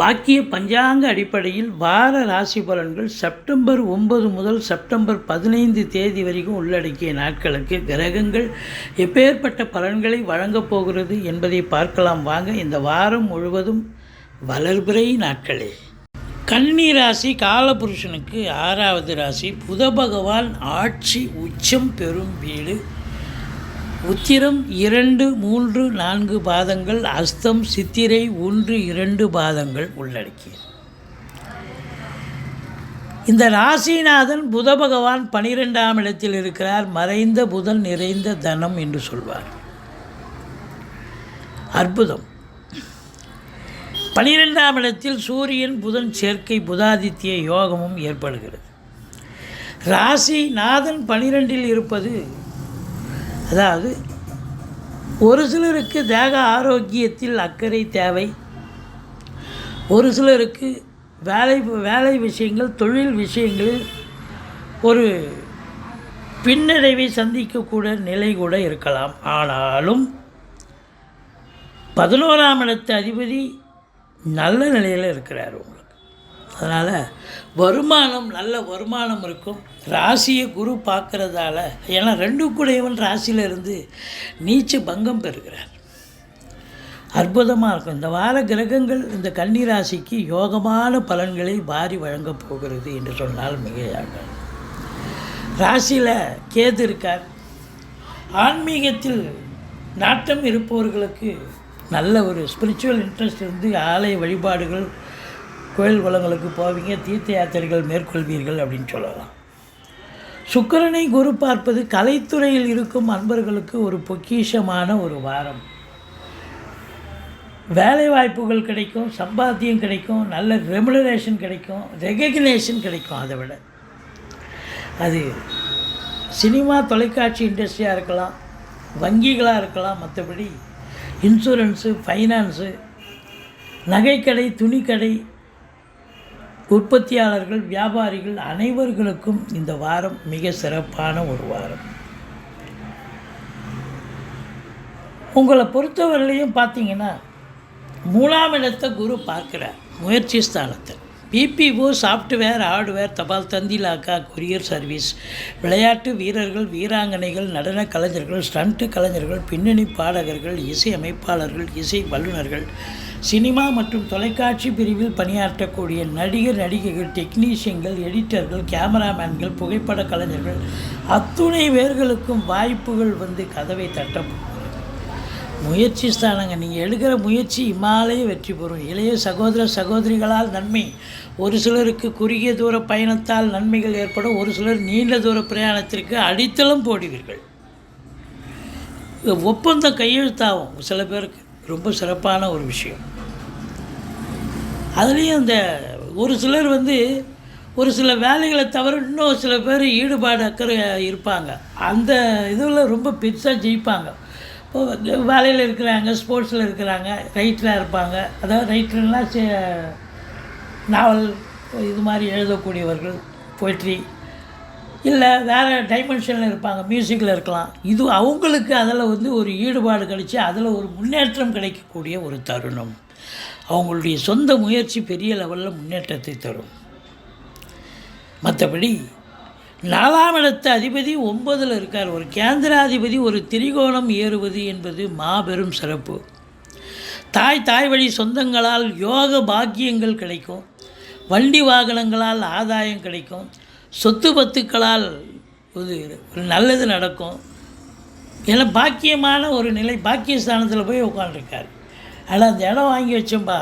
வாக்கிய பஞ்சாங்க அடிப்படையில் வார ராசி பலன்கள் செப்டம்பர் ஒன்பது முதல் செப்டம்பர் பதினைந்து தேதி வரைக்கும் உள்ளடக்கிய நாட்களுக்கு கிரகங்கள் எப்பேற்பட்ட பலன்களை வழங்கப் போகிறது என்பதை பார்க்கலாம். வாங்க இந்த வாரம் முழுவதும் வளர்பிறை நாட்களே. கன்னி ராசி காலபுருஷனுக்கு ஆறாவது ராசி புத பகவான் ஆட்சி உச்சம் பெறும் வீடு உத்திரம் இரண்டு மூன்று நான்கு பாதங்கள் அஸ்தம் சித்திரை ஒன்று இரண்டு பாதங்கள் உள்ளடக்கியது. இந்த ராசிநாதன் புத பகவான் பனிரெண்டாம் இடத்தில் இருக்கிறார். மறைந்த புதன் நிறைந்த தனம் என்று சொல்வார். அற்புதம். பனிரெண்டாம் இடத்தில் சூரியன் புதன் சேர்க்கை புதாதித்ய யோகமும் ஏற்படுகிறது. ராசி நாதன் பனிரெண்டில் இருப்பது அதாவது ஒரு சிலருக்கு தேக ஆரோக்கியத்தில் அக்கறை தேவை. ஒரு சிலருக்கு வேலை வேலை விஷயங்கள் தொழில் விஷயங்களில் ஒரு பின்னடைவை சந்திக்கக்கூட நிலை கூட இருக்கலாம். ஆனாலும் பதினோராம் இடத்து அதிபதி நல்ல நிலையில் இருக்கிறார். அதனால் வருமானம் நல்ல வருமானம் இருக்கும். ராசியை குரு பார்க்குறதால ஏன்னா ரெண்டு கூடையவன் ராசியிலிருந்து நீச்சு பங்கம் பெறுகிறார். அற்புதமாக இருக்கும். இந்த வார கிரகங்கள் இந்த கன்னி ராசிக்கு யோகமான பலன்களை வாரி வழங்கப் போகிறது என்று சொன்னால் மிகையாக. ராசியில் கேது இருக்கார். ஆன்மீகத்தில் நாட்டம் இருப்பவர்களுக்கு நல்ல ஒரு ஸ்பிரிச்சுவல் இன்ட்ரெஸ்ட் இருந்து ஆலய வழிபாடுகள் கோயில் குளங்களுக்கு போவீங்க தீர்த்த யாத்திரைகள் மேற்கொள்வீர்கள் அப்படின்னு சொல்லலாம். சுக்கிரனை குரு பார்ப்பது கலைத்துறையில் இருக்கும் அன்பர்களுக்கு ஒரு பொக்கிஷமான ஒரு வாரம். வேலை வாய்ப்புகள் கிடைக்கும் சம்பாத்தியம் கிடைக்கும் நல்ல ரெமுனரேஷன் கிடைக்கும் ரெகக்னேஷன் கிடைக்கும் அதை விட. அது சினிமா தொலைக்காட்சி இண்டஸ்ட்ரியாக இருக்கலாம் வங்கிகளாக இருக்கலாம் மற்றபடி இன்சூரன்ஸு ஃபைனான்ஸு நகைக்கடை துணிக்கடை உற்பத்தியாளர்கள் வியாபாரிகள் அனைவர்களுக்கும் இந்த வாரம் மிக சிறப்பான ஒரு வாரம். உங்களை பொறுத்தவரையிலையும் பார்த்தீங்கன்னா மூணாம் இடத்தை குரு பார்க்கிறார் முயற்சி ஸ்தானத்தை பிபிஓ சாஃப்ட்வேர் ஹார்ட்வேர் தபால் தந்தி லாக்கா கொரியர் சர்வீஸ் விளையாட்டு வீரர்கள் வீராங்கனைகள் நடன கலைஞர்கள் ஸ்டண்ட்டு கலைஞர்கள் பின்னணி பாடகர்கள் இசை அமைப்பாளர்கள் இசை வல்லுநர்கள் சினிமா மற்றும் தொலைக்காட்சி பிரிவில் பணியாற்றக்கூடிய நடிகர் நடிகைகள் டெக்னீஷியன்கள் எடிட்டர்கள் கேமராமேன்கள் புகைப்பட கலைஞர்கள் அத்துணை பேர்களுக்கும் வாய்ப்புகள் வந்து கதவை தட்டப்படும் முயற்சி ஸ்தானங்க நீங்கள் எடுக்கிற முயற்சி இம்மாலேயே வெற்றி பெறும். இளைய சகோதர சகோதரிகளால் நன்மை. ஒரு சிலருக்கு குறுகிய தூர பயணத்தால் நன்மைகள் ஏற்படும். ஒரு சிலர் நீண்ட தூர பிரயாணத்திற்கு அடித்தளம் போடுவீர்கள். ஒப்பந்தம் கையெழுத்தாகும் சில பேருக்கு. ரொம்ப சிறப்பான ஒரு விஷயம். அதுலேயும் இந்த ஒரு சிலர் வந்து ஒரு சில வேலைகளை தவிர இன்னும் சில பேர் ஈடுபாடு அக்கறை இருப்பாங்க. அந்த இதில் ரொம்ப பெருசாக ஜெயிப்பாங்க. இப்போ வேலையில் இருக்கிறாங்க ஸ்போர்ட்ஸில் இருக்கிறாங்க ரைட்டராக இருப்பாங்க. அதாவது ரைட்டர்னால் நாவல் இது மாதிரி எழுதக்கூடியவர்கள் போய்ட்ரி இல்லை வேறு டைமென்ஷனில் இருப்பாங்க மியூசிக்கில் இருக்கலாம். இது அவங்களுக்கு அதில் வந்து ஒரு ஈடுபாடு கிடைச்சி அதில் ஒரு முன்னேற்றம் கிடைக்கக்கூடிய ஒரு தருணம். அவங்களுடைய சொந்த முயற்சி பெரிய லெவலில் முன்னேற்றத்தை தரும். மற்றபடி நாலாம் இடத்த அதிபதி ஒன்பதில் இருக்கார். ஒரு கேந்திராதிபதி ஒரு திரிகோணம் ஏறுவது என்பது மாபெரும் சிறப்பு. தாய் தாய் வழி சொந்தங்களால் யோக பாக்கியங்கள் கிடைக்கும். வண்டி வாகனங்களால் ஆதாயம் கிடைக்கும். சொத்து பத்துக்களால் ஒரு ஒரு நல்லது நடக்கும். ஏன்னா பாக்கியமான ஒரு நிலை பாக்கியஸ்தானத்தில் போய் உட்காந்துருக்கார் ஆனால் அந்த இடம் வாங்கி வச்சோம்பா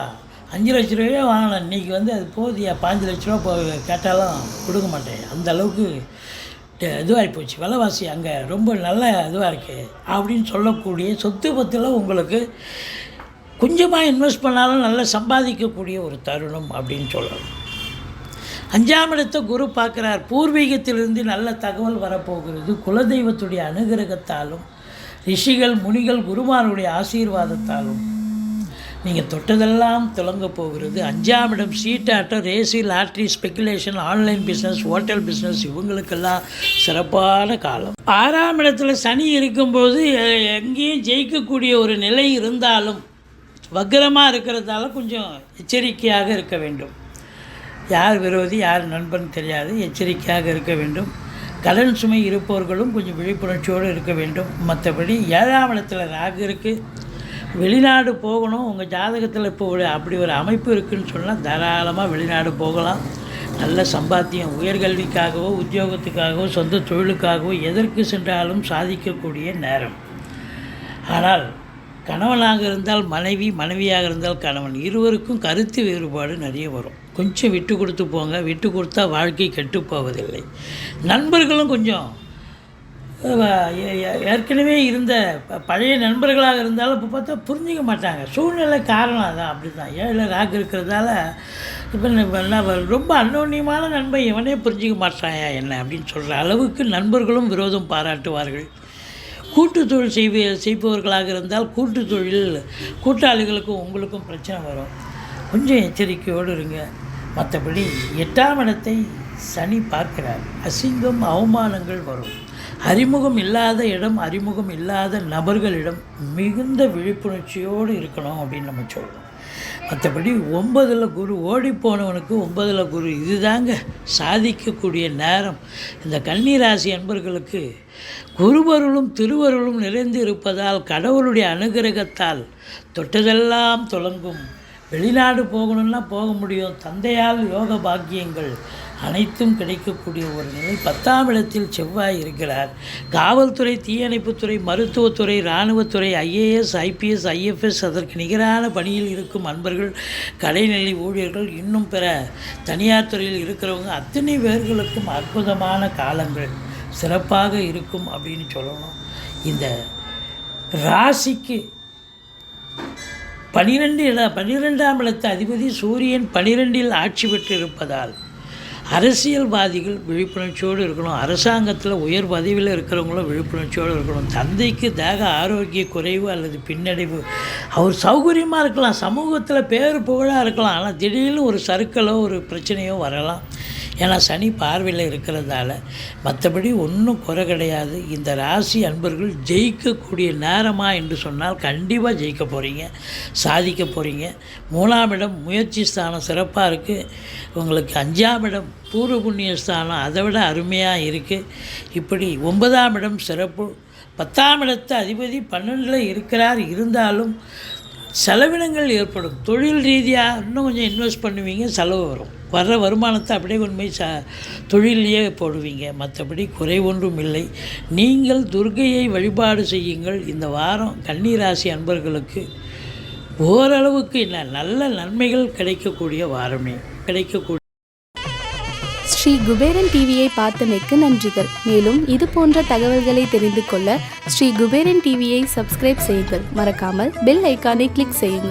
அஞ்சு லட்ச ரூபாயே வாங்கினேன் இன்றைக்கி வந்து அது போதியா? பாஞ்சு லட்ச ரூபா போ கேட்டாலும் கொடுக்க மாட்டேன். அந்த அளவுக்கு இதுவாகி போச்சு. விலைவாசி அங்கே ரொம்ப நல்ல இதுவாக இருக்குது அப்படின்னு சொல்லக்கூடிய சொத்து பத்தில் உங்களுக்கு கொஞ்சமாக இன்வெஸ்ட் பண்ணாலும் நல்லா சம்பாதிக்கக்கூடிய ஒரு தருணம் அப்படின்னு சொல்லலாம். அஞ்சாம் இடத்தை குரு பார்க்குறார். பூர்வீகத்திலிருந்து நல்ல தகவல் வரப்போகிறது. குலதெய்வத்துடைய அனுகிரகத்தாலும் ரிஷிகள் முனிகள் குருமாருடைய ஆசீர்வாதத்தாலும் நீங்கள் தொட்டதெல்லாம் துலங்க போகிறது. அஞ்சாம் இடம் சீட்டாட்டம் ரேசி lottery speculation online business hotel business இவங்களுக்கெல்லாம் சிறப்பான காலம். ஆறாம் இடத்துல சனி இருக்கும்போது எங்கேயும் ஜெயிக்கக்கூடிய ஒரு நிலை இருந்தாலும் வக்கரமாக இருக்கிறதால கொஞ்சம் எச்சரிக்கையாக இருக்க வேண்டும். யார் விரோதி யார் நண்பன் தெரியாது எச்சரிக்கையாக இருக்க வேண்டும். கடன் சுமை இருப்பவர்களும் கொஞ்சம் விழிப்புணர்ச்சியோடு இருக்க வேண்டும். மற்றபடி ஏழாம் இடத்துல ராகு இருக்குது வெளிநாடு போகணும். உங்கள் ஜாதகத்தில் இப்போ ஒரு அப்படி ஒரு அமைப்பு இருக்குன்னு சொன்னால் தாராளமாக வெளிநாடு போகலாம். நல்ல சம்பாத்தியம் உயர்கல்விக்காகவோ உத்தியோகத்துக்காகவோ சொந்த தொழிலுக்காகவோ எதற்கு சென்றாலும் சாதிக்கக்கூடிய நேரம். ஆனால் கணவனாக இருந்தால் மனைவி மனைவியாக இருந்தால் கணவன். இருவருக்கும் கருத்து வேறுபாடு நிறைய வரும். கொஞ்சம் விட்டு கொடுத்து போங்க. விட்டு கொடுத்தா வாழ்க்கை கெட்டு போவதில்லை. நண்பர்களும் கொஞ்சம் ஏற்கனவே இருந்த ப- பழைய நண்பர்களாக இருந்தாலும் இப்போ பார்த்தா புரிஞ்சிக்க மாட்டாங்க. சூழ்நிலை காரணம் அதான் அப்படி தான் ஏழை ராக் இருக்கிறதால இப்போ என்ன ரொம்ப அன்னோன்யமான நண்பன் இவனே புரிஞ்சிக்க மாட்டாயா என்ன அப்படின்னு சொல்கிற அளவுக்கு நண்பர்களும் விரோதம் பாராட்டுவார்கள். கூட்டு தொழில் செய்வ செய்பவர்களாக இருந்தால் கூட்டு தொழில் கூட்டாளிகளுக்கும் உங்களுக்கும் பிரச்சனை வரும். கொஞ்சம் எச்சரிக்கையோடு இருங்க. மற்றபடி எட்டாம் இடத்தை சனி பார்க்கிறார். அசிங்கம் அவமானங்கள் வரும். அறிமுகம் இல்லாத இடம் அறிமுகம் இல்லாத நபர்களிடம் மிகுந்த விழிப்புணர்ச்சியோடு இருக்கணும் அப்படின்னு நம்ம சொல்கிறோம் மற்றபடி ஒன்பதில் குரு ஓடி போனவனுக்கு ஒன்பதில் குரு இதுதாங்க சாதிக்கக்கூடிய நேரம். இந்த கன்னிராசி அன்பர்களுக்கு குருவருளும் திருவருளும் நிறைந்து இருப்பதால் கடவுளுடைய அனுகிரகத்தால் தொட்டதெல்லாம் தொடங்கும். வெளிநாடு போகணும்னா போக முடியும். தந்தையால் யோக பாக்கியங்கள் அனைத்தும் கிடைக்கக்கூடிய ஒரு நிலை. பத்தாம் இடத்தில் செவ்வாய் இருக்கிறார். காவல்துறை தீயணைப்புத்துறை மருத்துவத்துறை இராணுவத்துறை ஐஏஎஸ் ஐபிஎஸ் ஐஎஃப்எஸ் அதற்கு நிகரான பணியில் இருக்கும் அன்பர்கள் கடைநிலை ஊழியர்கள் இன்னும் பிற தனியார் துறையில் இருக்கிறவங்க அத்தனை பேர்களுக்கும் அற்புதமான காலங்கள். சிறப்பாக இருக்கும் அப்படின்னு சொல்லணும். இந்த ராசிக்கு பனிரெண்டு இட பனிரெண்டாம் இடத்து அதிபதி சூரியன் பனிரெண்டில் ஆட்சி பெற்று இருப்பதால் அரசியல்வாதிகள் விழிப்புணர்ச்சியோடு இருக்கணும். அரசாங்கத்தில் உயர் பதவியில் இருக்கிறவங்களும் விழிப்புணர்ச்சியோடு இருக்கணும். தந்தைக்கு தேக ஆரோக்கிய குறைவு அல்லது பின்னடைவு. அவர் சௌகரியமாக இருக்கலாம். சமூகத்தில் பேர் புகழாக இருக்கலாம். ஆனால் திடீர்னு ஒரு சறுக்கலோ ஒரு பிரச்சனையோ வரலாம். ஏன்னா சனி பார்வையில் இருக்கிறதால மற்றபடி ஒன்றும் குறை கிடையாது. இந்த ராசி அன்பர்கள் ஜெயிக்கக்கூடிய நேரமா என்று சொன்னால் கண்டிப்பாக ஜெயிக்க போகிறீங்க சாதிக்க போகிறீங்க மூணாம் இடம் முயற்சி ஸ்தானம் சிறப்பாக இருக்குது உங்களுக்கு அஞ்சாம் இடம் பூர்வ புண்ணிய ஸ்தானம் அதை விட அருமையாக இருக்குது இப்படி ஒன்பதாம் இடம் சிறப்பு. பத்தாம் இடத்து அதிபதி பன்னெண்டில் இருக்கிறார். இருந்தாலும் செலவினங்கள் ஏற்படும். தொழில் ரீதியாக இன்னும் கொஞ்சம் இன்வெஸ்ட் பண்ணுவீங்க செலவு வரும். வர்ற வருமானத்தை அப்படியே கொண்டு போய் ச தொழிலையே போடுவீங்க. மற்றபடி குறை ஒன்றும் இல்லை. நீங்கள் துர்கையை வழிபாடு செய்யுங்கள். இந்த வாரம் கன்னிராசி அன்பர்களுக்கு ஓரளவுக்கு என்ன நல்ல நன்மைகள் கிடைக்கக்கூடிய வாரமே. கிடைக்கக்கூடிய ஸ்ரீ குபேரன் டிவியை பார்த்தமைக்கு நன்றிகள். மேலும் இது போன்ற தகவல்களை தெரிந்து கொள்ள ஸ்ரீ குபேரன் டிவியை சப்ஸ்கிரைப் செய்யுங்கள். மறக்காமல் பெல் ஐக்கானை கிளிக் செய்யுங்கள்.